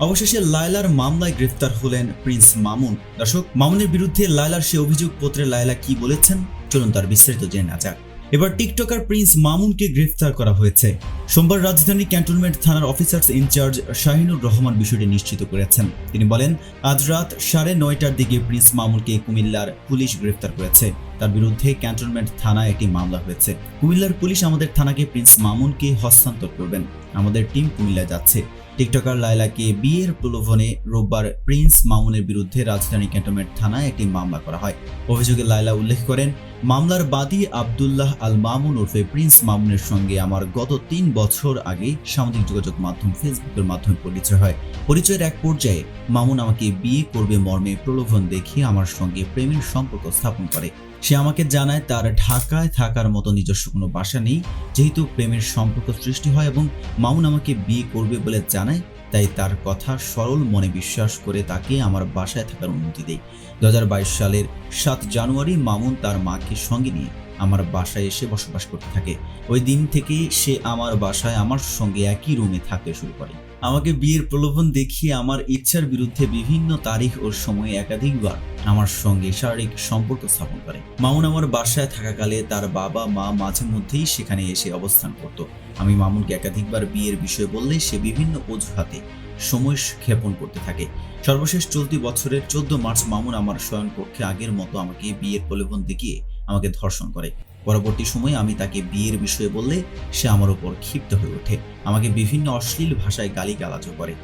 অবশেষে লায়লার মামলায় গ্রেফতার হলেন প্রিন্স মামুন। দর্শক, মামুনের বিরুদ্ধে লায়লার সে অভিযোগ পত্রে লায়লা কি বলেছেন? চলুন তার বিস্তারিত জেনে নেওয়া যাক। এবার টিকটকার প্রিন্স মামুনকে গ্রেফতার করা হয়েছে। সোমবার রাজধানী ক্যান্টনমেন্ট থানার অফিসার্স ইনচার্জ শাহিনুর রহমান বিষয়টি নিশ্চিত করেছেন। তিনি বলেন, আজ রাত সাড়ে নয়টার দিকে প্রিন্স মামুনকে কুমিল্লার পুলিশ গ্রেফতার করেছে। তার বিরুদ্ধে ক্যান্টনমেন্ট থানায় একটি মামলা হয়েছে। কুমিল্লার পুলিশ আমাদের থানাকে প্রিন্স মামুনকে হস্তান্তর করবেন। আমাদের টিম কুমিল্লায় যাচ্ছে। টিকটকার লায়লাকে বিয়ের প্রলোভনে রোববার প্রিন্স মামুনের বিরুদ্ধে রাজধানী ক্যান্টনমেন্ট থানায় একটি মামলা করা হয়। অভিযোগে লায়লা উল্লেখ করেন মামলার বাদী আবদুল্লাহ আল মামুন ওরফে প্রিন্স মামুনের সঙ্গে আমার গত তিন বছর আগে সামাজিক যোগাযোগ মাধ্যম ফেসবুকের মাধ্যমে পরিচয় হয়। পরিচয়ের এক পর্যায়ে মামুন আমাকে বিয়ে করবে মর্মে প্রলোভন দেখিয়ে আমার সঙ্গে প্রেমের সম্পর্ক স্থাপন করে। সে আমাকে জানায়, তার ঢাকায় থাকার মতো নিজস্ব কোনো বাসা নেই, যেহেতু প্রেমের সম্পর্ক সৃষ্টি হয় এবং মামুন আমাকে বিয়ে করবে বলে জানায় তাই তার কথা সরল মনে বিশ্বাস করে তাকে আমার বাসায় থাকার অনুমতি দেয় দু সালের সাত জানুয়ারি মামুন তার মাকে সঙ্গে নিয়ে আমার বাসায় এসে বসবাস করতে থাকে। ওই দিন থেকে সে আমার বাসায় আমার সঙ্গে একই রুমে থাকতে শুরু করে। আমাকে বিয়ের প্রলোভন দেখিয়ে আমার ইচ্ছার বিরুদ্ধে বিভিন্ন তারিখ ও সময়ে একাধিকবার আমার সঙ্গে শারীরিক সম্পর্ক স্থাপন করে। মামুন আমার বাসায় থাকাকালে তার বাবা, মা মাঝে মধ্যেই সেখানে এসে অবস্থান করত। আমি মামুনকে একাধিকবার বিয়ের বিষয়ে বললে সে বিভিন্ন অজুহাতে সময় ক্ষেপণ করতে থাকে। সর্বশেষ চলতি বছরের চোদ্দ মার্চ মামুন আমার শয়নকক্ষে আগের মতো আমাকে বিয়ের প্রলোভন দেখিয়ে আমাকে ধর্ষণ করে। পরবর্তী সময়ে আমি তাকে বিয়ের বিষয়ে বললে সে আমার উপর ক্ষিপ্ত হয়ে ওঠে। আমাকে বিভিন্ন অশ্লীল ভাষায় গালি গালাজও করে।